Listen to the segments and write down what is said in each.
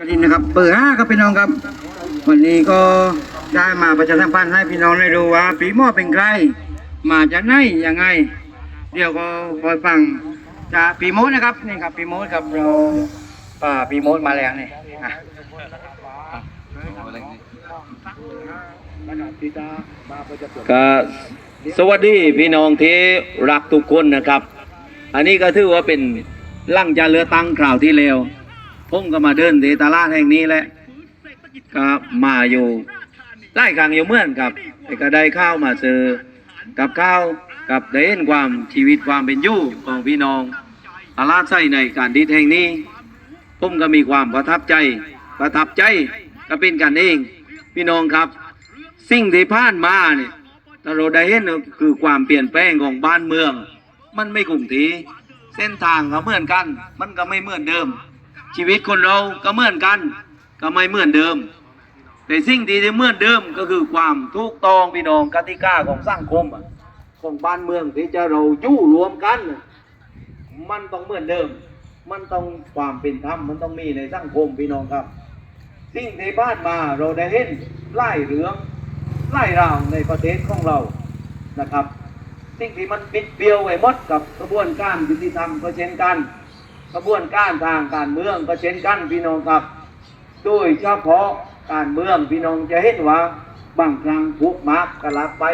กระดินนะครับเปิดห้าครับพี่น้องครับ วันนี้ก็ได้มาประชาสัมพันธ์ให้พี่น้องได้รู้ว่าปีหม้อเป็นใครมาจากไหนยังไง เดี๋ยวก็คอยฟังจากปีโมดนะครับนี่ครับปีโมดครับเราป่าปีโมดมาแล้วนี่อะก็สวัสดีพี่น้องที่รักทุกคนนะครับ อันนี้ก็ถือว่าเป็นลั่งจะเรือตังคราวที่แล้ว ผมก็มาเดินที่ตลาดแห่งนี้แหละก็มาอยู่ไล่กลางอยู่เมื่อนครับแต่ก็ได้ข้าวมาซื้อกับข้าวกับได้เห็นความชีวิตความเป็นอยู่ของพี่น้องตลาดไส้ในการดีแห่งนี้ ผมก็มีความประทับใจ ประทับใจก็เป็นกันเอง พี่น้องครับ สิ่งที่ผ่านมาเนี่ยเราได้เห็นก็คือความเปลี่ยนแปลงของบ้านเมือง มันไม่คงทีเส้นทางก็เหมือนกัน มันก็ไม่เหมือนเดิม ชีวิตคนเราก็เหมือนกัน ก็ไม่เหมือนเดิม แต่สิ่งที่เหมือนเดิมก็คือความถูกต้องพี่น้องกติกาของสังคมของบ้านเมืองที่จะเราอยู่รวมกัน มันต้องเหมือนเดิม มันต้องความเป็นธรรมมันต้องมีในสังคมพี่น้องครับ สิ่งที่ผ่านมาเราได้เห็นไล่เรื่องไล่ราวในประเทศของเรานะครับ สิ่งที่มันปิดเบี้ยวไว้หมดกับกระบวนการยุติธรรมก็เช่นกัน กระบวนการทางการเมืองก็เช่นกันพี่น้องครับ โดยเฉพาะการเมืองพี่น้องจะเห็นว่าบางครั้งถูกมักกลับไป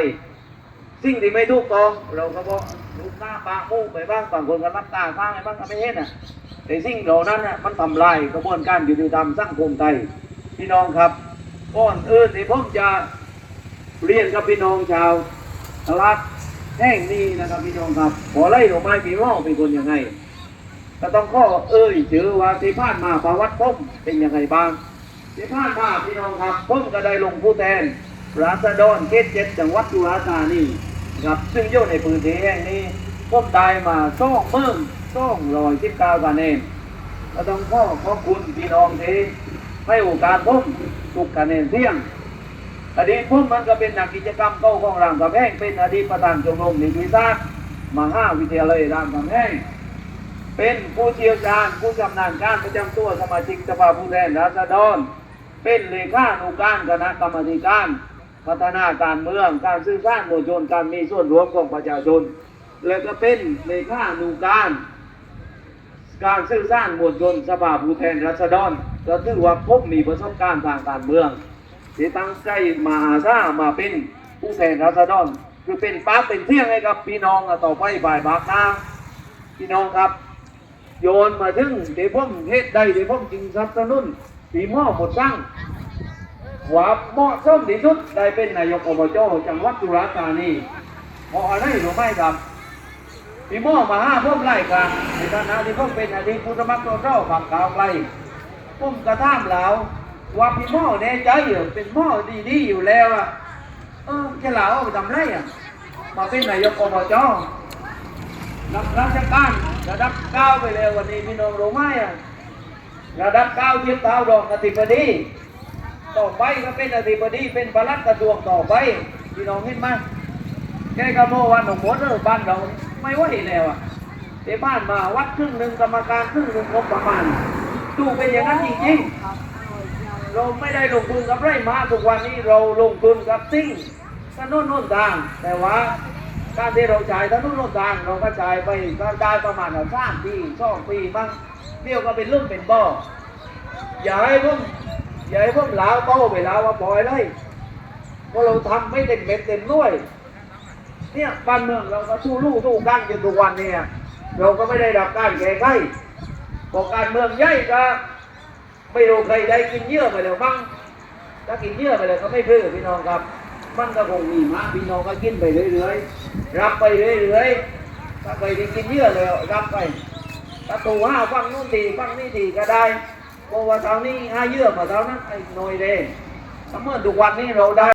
สิ่งที่ไม่ถูกต้องเราก็บอกลูกหน้าปากมูไปบ้างบางคนก็รับตาข้างไปบ้างก็ไม่เห็นอะแต่สิ่งเหล่านั้นน่ะมันทำลายกระบวนการยุติธรรมสังคมไทยพี่น้องครับก่อนอื่นที่ผมจะเรียนกับพี่น้องชาวตลาดแห่งนี้นะครับพี่น้องครับขอไล่ดอกไม้ปีม่อเป็นคนยังไง ก็ต้องข้อเอ่ยชื่อว่าที่ผ่านมาประวัติผมเป็นยังไงบ้างที่ผ่านมาพี่น้องครับผมก็ได้ลงผู้แทนราษฎรเขตเจ็ดจังหวัดจุฬาธานีครับซึ่งอยู่ในพื้นที่แห่งนี้ผมได้มาซ่องเมืองซ่องรอยสิบเก้าคะแนนก็ต้องข้อขอบคุณพี่น้องที่ให้โอกาสผมทุกคะแนนเที่ยงอดีตผมมันก็เป็นนักกิจกรรมเก้าของรามคำแหงเป็นอดีตประธานชมรมนิติศาสตร์มหาวิทยาลัยรามคำแหง เป็นผู้เชี่ยวชาญผู้ชำนาญการประจำตัวสมาชิกสภาผู้แทนราษฎร เป็นเลขานุการคณะกรรมการ พัฒนาการเมืองการสื่อสารมวลชนการมีส่วนร่วมของประชาชน และก็เป็นเลขานุการ การสื่อสารมวลชนสภาผู้แทนราษฎรก็ถือว่าผมมีประสบการณ์ทางการเมืองที่ตั้งใจมาอาสามาเป็นผู้แทนราษฎรคือเป็นปากเป็นเที่ยงให้กับพี่น้องต่อไปบ่ายบากหน้าพี่น้องครับ โยนมาถึงเดี๋ยวผมเฮ็ดได้เดี๋ยวผมจึงสนับสนุนปีหม้อหมดสร้างว่าเหมาะสมที่สุดได้เป็นนายกอบจจังหวัดสุราษฎร์ธานีเพราะอะไรหรู้ไหมครับปีหม้อมาห้าผมไล่กันในฐานะที่ผมเป็นอดีตผู้สมัครสสฝั่งก้าวไกลผมกระท่ามแล้วว่าพี่หม้อแน่ใจเป็นหม้อดีๆอยู่แล้วอะเออแค่เหลาเอาไปทำไรอะมาเป็นนายกอบจรับราชการ ระดับเก้าไปเลยวันนี้พี่น้องรู้ไหมอะระดับเก้าเทียบเท้ารองอธิบดี ต่อไปก็เป็นอธิบดีเป็นประลัดกระทรวงต่อไปพี่น้องเห็นไหมแค่กระโมวันหนุ่มหมดเลยบ้านเราไม่ไหวแล้วอะในบ้านมาวัดครึ่งหนึ่งกรรมการครึ่งหนึ่งงบประมาณดูเป็นอย่างนั้นจริงๆ เราไม่ได้ลงทุนกับไรมาทุกวันนี้เราลงทุนกับซิ่งถนนโน่นทางแต่ว่า การที่เราจ่ายถนนโน่นทางเราก็จ่ายไปก็ได้ประมาณสามปีสองปีบ้างเดี่ยวก็เป็นลุ่มเป็นบ่ออย่าให้พวกอย่าให้พวกลาวเป้าไปลาวว่าปล่อยเลยเพราะเราทำไม่เต็มเม็ดเต็มหน่วย เนี่ยบ้านเมืองเราก็สู้ลู่สู้กันจนทุกวันเนี่ย เราก็ไม่ได้รับการแก้ไขบอกการเมืองใหญ่ก็ไม่รู้ใครได้กินเยื่อไปแล้วบ้างถ้ากินเยื่อไปแล้วก็ไม่เพื่อพี่น้องครับ มันก็คงมีมาพี่น้องก็กินไปเรื่อยๆ รับไปเรื่อยๆถ้าไปได้กินเยื่อแล้วรับไปถ้าตัวห้าฟังนู่นดีฟังนี่ดีก็ได้เพราะว่าเท่านี้ห้าเยอะมาเท่านั้นไอ้หน่อยเดนถ้าเมื่อทุกวันนี้เราได้